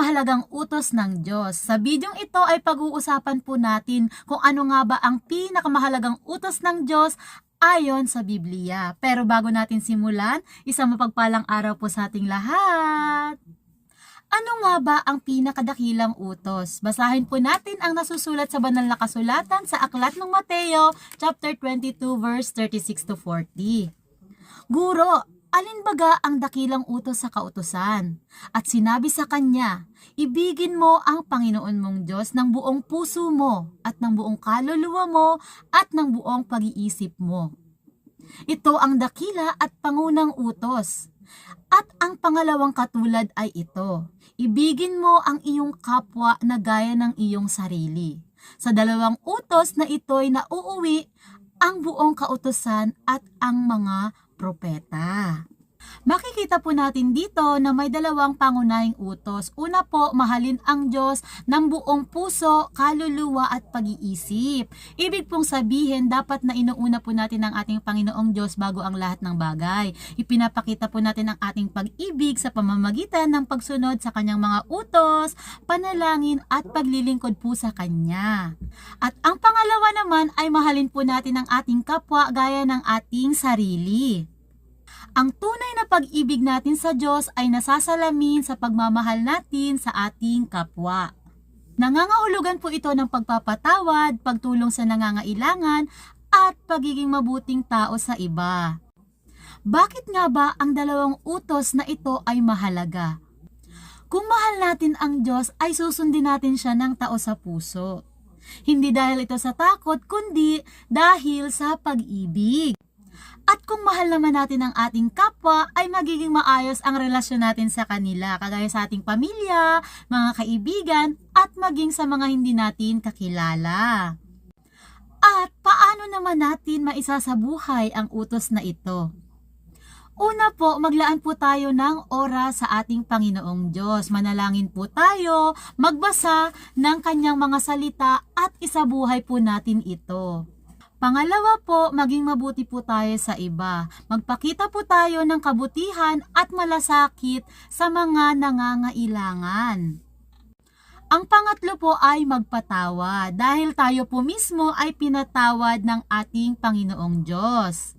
pinakamahalagang utos ng Diyos. Sa bidyong ito ay pag-uusapan po natin kung ano nga ba ang pinakamahalagang utos ng Diyos ayon sa Biblia. Pero bago natin simulan, isang mapagpalang araw po sa ating lahat. Ano nga ba ang pinakadakilang utos? Basahin po natin ang nasusulat sa banal na kasulatan sa Aklat ng Mateo, chapter 22, verse 36 to 40. Guro, alin baga ang dakilang utos sa kautosan? At sinabi sa kanya, ibigin mo ang Panginoon mong Diyos ng buong puso mo at ng buong kaluluwa mo at ng buong pag-iisip mo. Ito ang dakila at pangunang utos. At ang pangalawang katulad ay ito, ibigin mo ang iyong kapwa na gaya ng iyong sarili. Sa dalawang utos na ito'y nauuwi ang buong kautosan at ang mga propeta. Makikita po natin dito na may dalawang pangunahing utos. Una po, mahalin ang Diyos ng buong puso, kaluluwa at pag-iisip. Ibig pong sabihin, dapat na inuuna po natin ang ating Panginoong Diyos bago ang lahat ng bagay. Ipinapakita po natin ang ating pag-ibig sa pamamagitan ng pagsunod sa kanyang mga utos, panalangin at paglilingkod po sa kanya. At ang pangalawa naman ay mahalin po natin ang ating kapwa gaya ng ating sarili. Ang tunay na pag-ibig natin sa Diyos ay nasasalamin sa pagmamahal natin sa ating kapwa. Nangangahulugan po ito ng pagpapatawad, pagtulong sa nangangailangan, at pagiging mabuting tao sa iba. Bakit nga ba ang dalawang utos na ito ay mahalaga? Kung mahal natin ang Diyos ay susundin natin siya ng tao sa puso. Hindi dahil ito sa takot, kundi dahil sa pag-ibig. At kung mahal naman natin ang ating kapwa, ay magiging maayos ang relasyon natin sa kanila, kagaya sa ating pamilya, mga kaibigan, at maging sa mga hindi natin kakilala. At paano naman natin maisasabuhay ang utos na ito? Una po, maglaan po tayo ng oras sa ating Panginoong Diyos. Manalangin po tayo, magbasa ng kanyang mga salita at isabuhay po natin ito. Pangalawa po, maging mabuti po tayo sa iba. Magpakita po tayo ng kabutihan at malasakit sa mga nangangailangan. Ang pangatlo po ay magpatawa dahil tayo po mismo ay pinatawad ng ating Panginoong Diyos.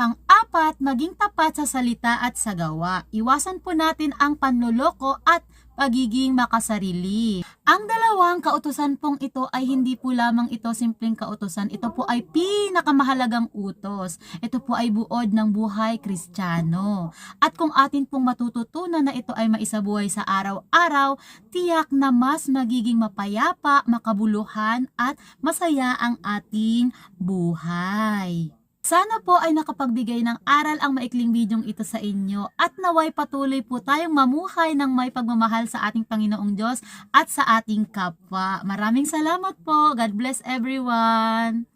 Pang-apat, maging tapat sa salita at sa gawa. Iwasan po natin ang panloloko at pagiging makasarili. Ang dalawang kautosan pong ito ay hindi po lamang ito simpleng kautosan. Ito po ay pinakamahalagang utos. Ito po ay buod ng buhay kristyano. At kung atin pong matututunan na ito ay maisabuhay sa araw-araw, tiyak na mas magiging mapayapa, makabuluhan at masaya ang ating buhay. Sana po ay nakapagbigay ng aral ang maikling bidyong ito sa inyo at naway patuloy po tayong mamuhay ng may pagmamahal sa ating Panginoong Diyos at sa ating kapwa. Maraming salamat po. God bless everyone.